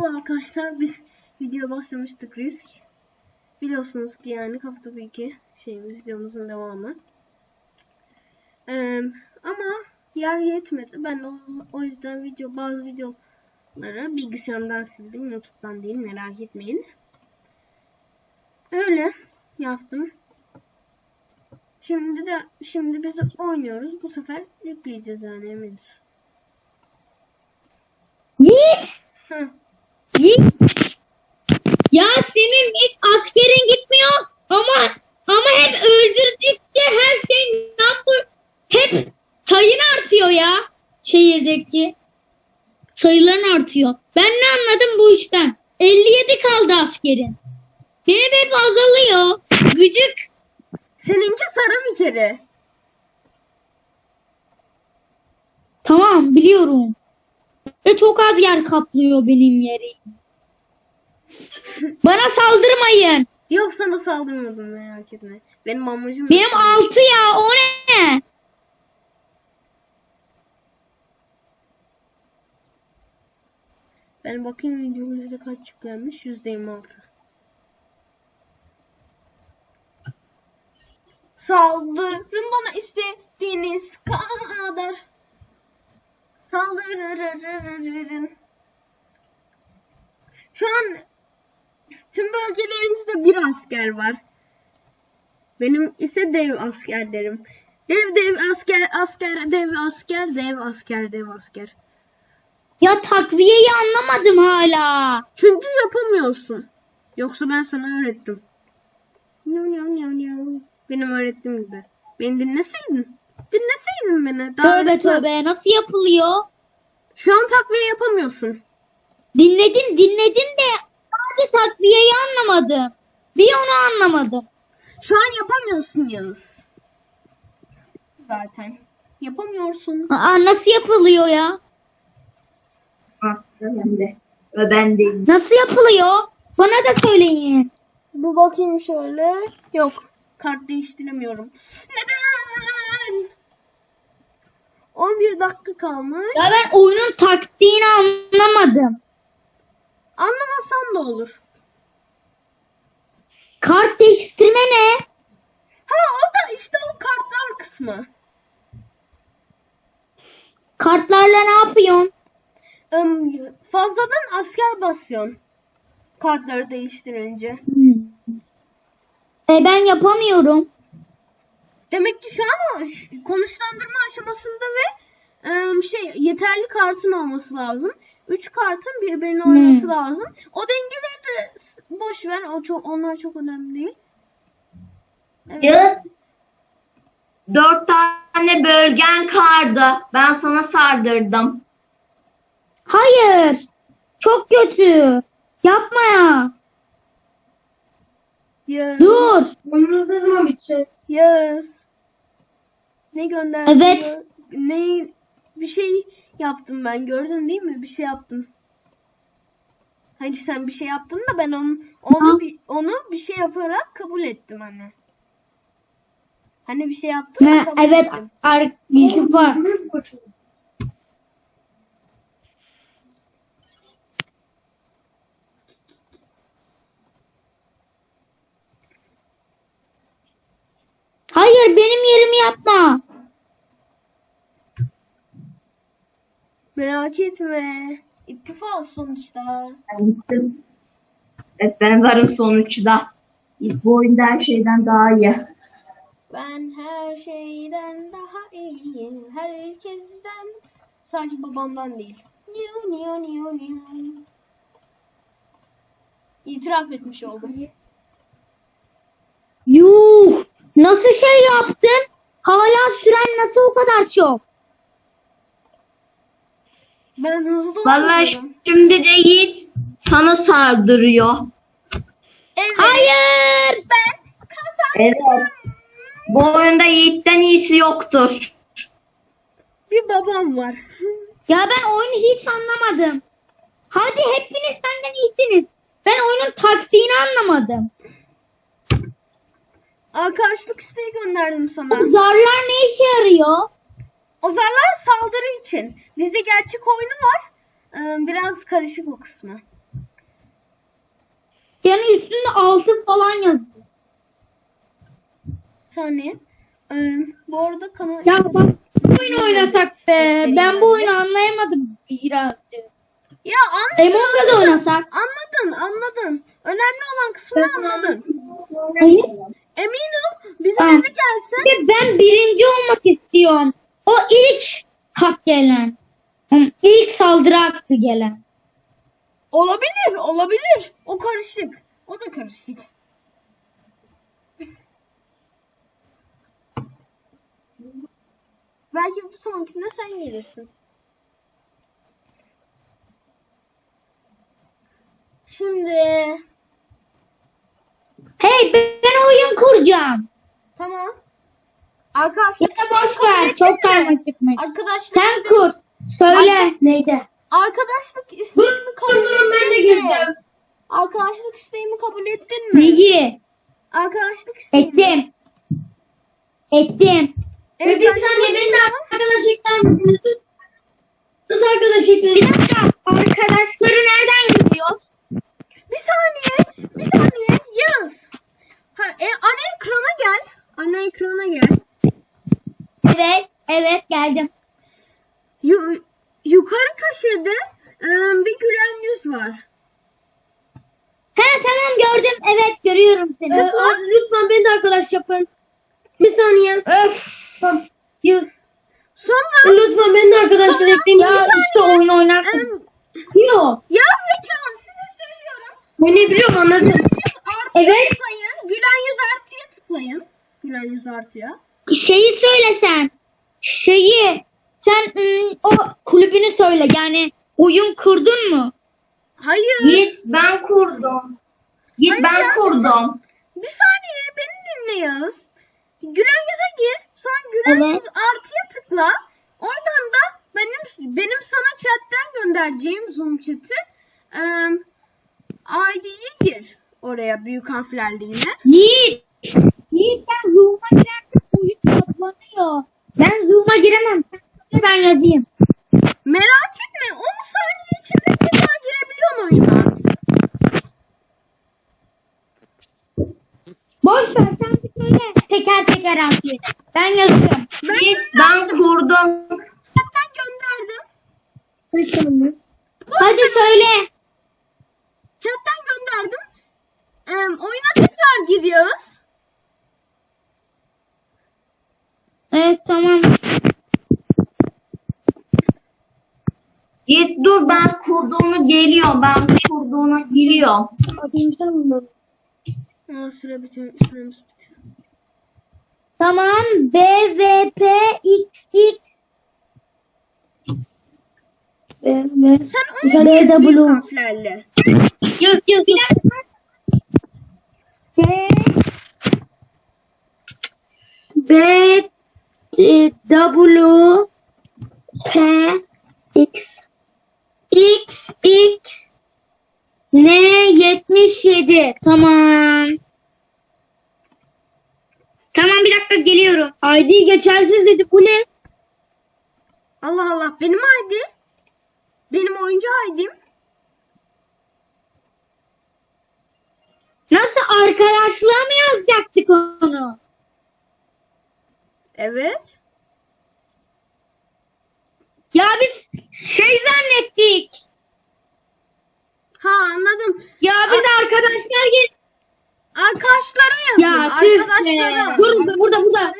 Merhaba arkadaşlar. Biz video başlamıştık risk. Biliyorsunuz ki yani Kafa 2 şeyimiz videomuzun devamı. Ee, ama yer yetmedi. Ben o, o yüzden video bazı videoları bilgisayarımdan sildim. YouTube'dan değil merak etmeyin. Öyle yaptım. Şimdi de şimdi biz oynuyoruz. Bu sefer yükleyeceğiz yani eminiz. Yiğit! Yiğit! Ya senin hiç askerin gitmiyor ama ama hep öldürdükçe her şey number hep sayın artıyor ya şehirdeki. Sayıların artıyor. Ben ne anladım bu işten? 57 kaldı askerin. Benim hep azalıyor. Gıcık. Seninki sarı bir kere. Tamam biliyorum. Ve çok az yer kaplıyor benim yerim. Bana saldırmayın. Yok sana saldırmadım merak etme. Benim amacım Benim altı ya o ne? Ben bakayım videomuzda kaç yüklenmiş? %26. Saldırın bana istediğiniz kadar. Saldırın. Şu an tüm bölgelerinizde bir asker var. Benim ise dev askerlerim. Dev dev asker asker dev asker dev asker dev asker. Ya takviyeyi anlamadım hala. Çünkü yapamıyorsun. Yoksa ben sana öğrettim. Benim öğrettiğim gibi. Beni dinleseydin. Dinleseydin beni. Daha Tövbe resmen- tövbe nasıl yapılıyor? Şu an takviye yapamıyorsun. Dinledim dinledim de sadece takviyeyi anlamadım. Bir onu anlamadım. Şu an yapamıyorsun Yağız. Zaten. Yapamıyorsun. Aa, nasıl yapılıyor ya? ben de. Ve ben değilim. Nasıl yapılıyor? Bana da söyleyin. Bu bakayım şöyle. Yok. Kart değiştiremiyorum. Neden? 11 dakika kalmış. Ya ben oyunun taktiğini anlamadım. Anlamasan da olur. Kart değiştirme ne? Ha o da işte o kartlar kısmı. Kartlarla ne yapıyorsun? Im, fazladan asker basıyorsun. Kartları değiştirince. E ben yapamıyorum. Demek ki şu an konuşlandırma aşamasında ve ım, şey yeterli kartın olması lazım. Üç kartın birbirine oynaması Hmm. lazım. O dengeleri de boş ver. O çok onlar çok önemli değil. Evet. Yağız. Dört tane bölgen kardı. Ben sana sardırdım. Hayır. Çok kötü. Yapma ya. Yağız. Dur. Yağız. Ne gönderdin? Evet. Ne bir şey yaptım ben. Gördün değil mi? Bir şey yaptım. Hayır sen bir şey yaptın da ben onu onu bir, onu bir şey yaparak kabul ettim hani. Hani bir şey yaptım Ha, kabul evet. ettim. Ar bilgi var. Hayır benim yerimi yapma. Merak etme. İttifak sonuçta. Ben gittim. Evet ben varım sonuçta. Bu oyunda her şeyden daha iyi. Ben her şeyden daha iyiyim. Herkesten. Sadece babamdan değil. Niyo niyo niyo niyo. İtiraf etmiş oldum. Yuh! Nasıl şey yaptın? Hala süren nasıl o kadar çok? Ben hızlı Vallahi oynuyorum. şimdi de Yiğit sana sardırıyor. Evet. Hayır! Ben kazandım. Evet. Bu oyunda Yiğit'ten iyisi yoktur. Bir babam var. Ya ben oyunu hiç anlamadım. Hadi hepiniz benden iyisiniz. Ben oyunun taktiğini anlamadım. Arkadaşlık isteği gönderdim Bu sana. zarlar ne işe yarıyor? O zarlar saldırı için. Bizde gerçek oyunu var. Ee, Biraz karışık o kısmı. Yani üstünde 6 falan yazıyor. Bir saniye. Ee, bu arada kanal... Ya bak bu oyunu oynasak be. Ben bu oyunu anlayamadım birazcık. Ya. Among Us anladın. oynasak. Hak gelen. İlk saldırı hakkı gelen. olabilir, olabilir. O karışık. O da karışık. Belki bu sonunkinde sen gelirsin. Şimdi Hey ben oyun kuracağım. tamam. Arkadaşlık Ya boş ver. Çok karmaşıkmış. Arkadaşlık Sen kur. Söyle. Neydi? Arkadaşlık isteğimi kabul ettin mi? Arkadaşlık isteğimi kabul ettin mi? Neyi? Arkadaşlık isteğimi. Ettim. Ettim. Evet, bir ben saniye de- beni de arkadaş ekler misiniz? Sus. Sus arkadaş ekler. Bir dakika. Arkadaşları nereden yazıyor? Bir saniye, bir saniye yaz. Ha, e, ana ekrana gel. Ana ekrana gel. Evet. Evet geldim. Yu- yukarı köşede e, bir gülen yüz var. He tamam gördüm. Evet görüyorum seni. Tıkla. lütfen beni de arkadaş yapın. Bir saniye. Öf. Yüz. Sonra Lütfen beni de arkadaşlar Sonra ekleyin. bir Ya saniye. işte oyun oynarsın. em, Yok. yaz ve çağır size söylüyorum. Oynayabiliyorum anladım. Artıya Evet. tıklayın. Gülen yüz artıya tıklayın. Gülen yüz artıya. Şeyi söylesen. Şeyi. Sen ım, o kulübünü söyle. Yani oyun kurdun mu? Hayır. Git ben kurdum. Git Hayır ben ya, kurdum. Bir saniye beni dinle Yağız. Gülen yüze gir. Sonra gülen Evet. yüz artıya tıkla. Oradan da benim benim sana chatten göndereceğim Zoom chat'i em, ID'yi gir oraya büyük harflerle yine. Yiğit. Yiğit ben Zoom'a girersem oyun toplanıyor. Ben giremem. Ben yazayım. Merak etme 10 saniye içinde tekrar girebiliyorsun oyuna. Boş ver sen bir söyle. Teker teker atayım. Ben yazıyorum. Ben gönderdim. ben kurdum. Chatten gönderdim. Hadi söyle. Chatten gönderdim. Em, oyuna tekrar giriyoruz. Evet tamam. Git dur ben kurduğunu geliyor. Ben kurduğunu giriyor. Aa, süre bitiyor. Süremiz bitiyor. Tamam. B, V, P, X, X. V. Sen onu gir büyük harflerle. Yaz yaz yaz. B, B, e, W, P, X. X, X, N, 77. Tamam. Tamam bir dakika geliyorum. ID geçersiz dedi bu ne? Allah Allah benim ID. Benim oyuncu ID'm. Nasıl arkadaşlığa mı yazacaktık onu? Evet. Ya biz zannettik. Ha anladım. Ya biz arkadaşlar gel. Arkadaşlara yazın. Ya arkadaşlara. Burada burada burada.